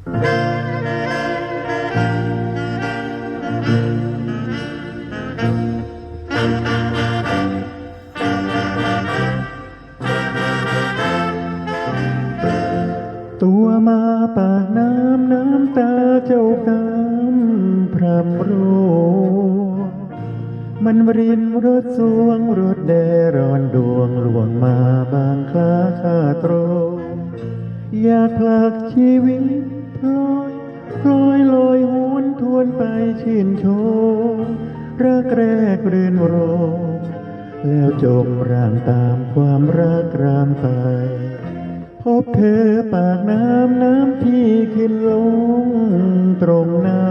ตัวมาปากน้ำน้ำตาเจ้ากำพรำรู้มันรินรถสวงรถแดรอนดวงหลวงมาบางคลาข้าตรงอยากผลักชีวิต ลอยลอยลอยหวนทวนไปชื่นชมรักแรกรื่นโรมแล้วจมร่างตามความรักรามไป พบเธอปากน้ำน้ำที่ขึ้นลงตรงหน้า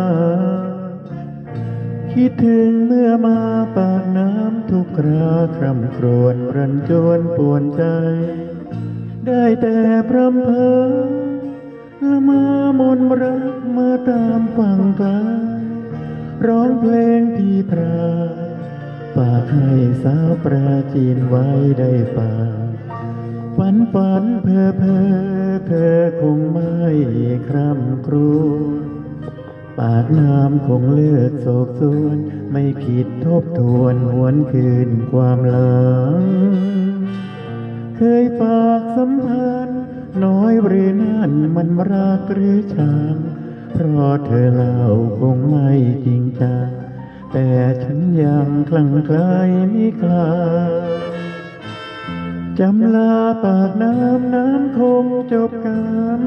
คิดถึงเมื่อมาปากน้ำทุกคราคร่ำครวญรันจวนปวนใจ ได้แต่พรำเพอ ละมามนรักมาตามฟังไกลร้องเพลงที่พราฝากให้สาวปราจีนไว้ได้ฟังฝันฝันเพ้อเพ้อเธอคงไม่คร่ำครวญปากน้ำคงเลือดโศกสวนไม่คิดทบทวนหวนคืนความหลัง เคยฝากสัมพันธ์ น้อยหรือนั่นมันรักหรือชังเพราะเธอเล่าคงไม่จริงจังแต่ฉันยังคลั่งไคล้มิคลายจำลาปากน้ำน้ำคงจบกัน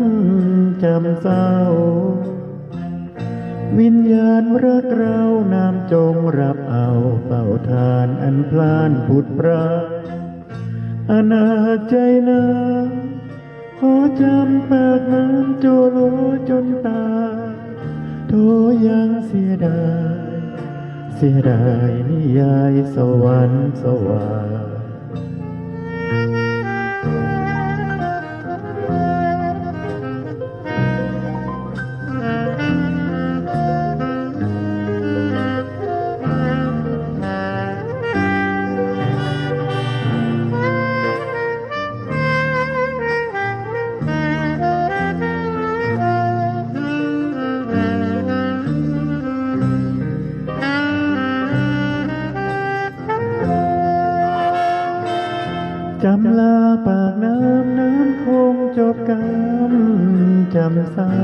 จำเศร้า วิญญาณรักเราน้ำจงรับเอาเป่าทานอันพลานผุดปราอนาใจนา ขอจำปากน้ำโจโลจนตาโทยังเสียดาย เสียดายนิยายสวรรค์สวาส จำลาปากน้ำน้ำคงจบกันจำเศร้า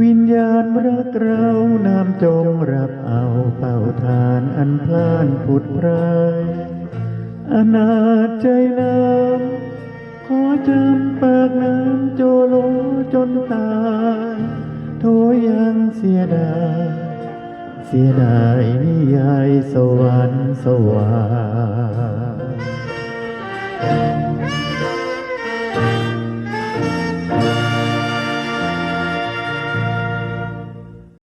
วิญญาณรักเราน้ำจงรับเอาเป่าทานอันพลานผุดพรายอนาจใจน้ำขอจำปากน้ำโจโลจนตายโทยังเสียดายเสียดายนิยาย สวรรค์สวาส